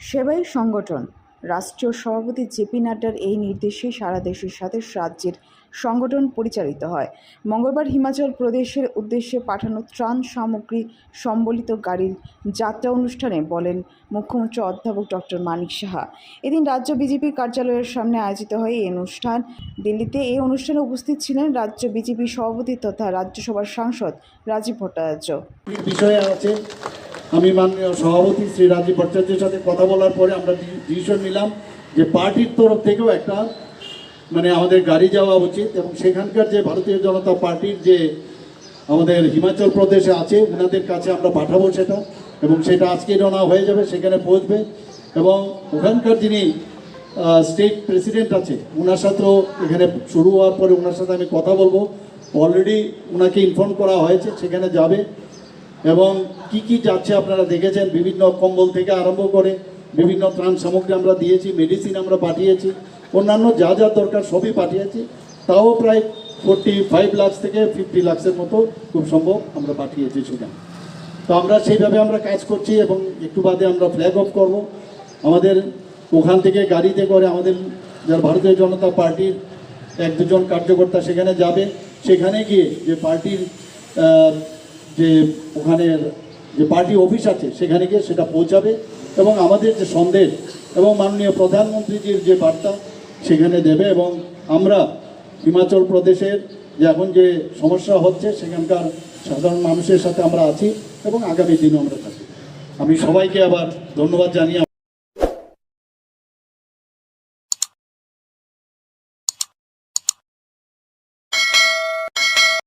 সেবাই সংগঠন। রাষ্ট্রীয় সভাপতি জেপি নাড্ডার এই নির্দেশে সারা দেশের সাথে রাজ্যের সংগঠন পরিচালিত হয়। মঙ্গলবার হিমাচল প্রদেশের উদ্দেশ্যে পাঠানো ত্রাণ সামগ্রী সম্বলিত গাড়ির যাত্রা অনুষ্ঠানে বলেন মুখ্যমন্ত্রী অধ্যাপক ডক্টর মানিক সাহা। এদিন রাজ্য বিজেপির কার্যালয়ের সামনে আয়োজিত হয় এই অনুষ্ঠান। দিল্লিতে এই অনুষ্ঠানে উপস্থিত ছিলেন রাজ্য বিজেপি সভাপতি তথা রাজ্যসভার সাংসদ রাজীব ভট্টাচার্য। আছে আমি মাননীয় সভাপতি শ্রী রাজীব ভট্টাচার্যের সাথে কথা বলার পরে আমরা ডিসিশন নিলাম যে পার্টির তরফ থেকেও একটা মানে আমাদের গাড়ি যাওয়া উচিত এবং সেখানকার যে ভারতীয় জনতা পার্টির যে আমাদের হিমাচল প্রদেশে আছে ওনাদের কাছে আমরা পাঠাবো সেটা এবং সেটা আজকেই রওনা হয়ে যাবে সেখানে পৌঁছবে এবং ওখানকার যিনি স্টেট প্রেসিডেন্ট আছে ওনার সাথেও এখানে শুরু হওয়ার পরে ওনার সাথে আমি কথা বলব। অলরেডি ওনাকে ইনফর্ম করা হয়েছে, সেখানে যাবে। এবং কি কি যাচ্ছে আপনারা দেখেছেন, বিভিন্ন কম্বল থেকে আরম্ভ করে বিভিন্ন ত্রাণ সামগ্রী আমরা দিয়েছি মেডিসিন আমরা পাঠিয়েছি, অন্যান্য যা যা দরকার সবই পাঠিয়েছি, তাও প্রায় ফোরটি ফাইভ লাক্স থেকে ফিফটি লাক্সের মতো খুব সম্ভব আমরা পাঠিয়েছি সেখানে তো আমরা সেইভাবে আমরা কাজ করছি এবং একটু বাদে আমরা ফ্ল্যাগ অফ করব। আমাদের ওখান থেকে গাড়িতে করে আমাদের যার ভারতীয় জনতা পার্টির এক দুজন কার্যকর্তা সেখানে যাবে। সেখানে গিয়ে যে পার্টির যে ওখানের যে পার্টি অফিস আছে, সেখানে গিয়ে সেটা পৌঁছাবে এবং আমাদের যে সন্দেশ এবং মাননীয় প্রধানমন্ত্রীজির যে বার্তা, সেখানে দেবে এবং আমরা হিমাচল প্রদেশের যে এখন যে সমস্যা হচ্ছে, সেখানকার সাধারণ মানুষের সাথে আমরা আছি এবং আগামী দিনও আমরা থাকি আমি সবাইকে আবার ধন্যবাদ জানিয়ে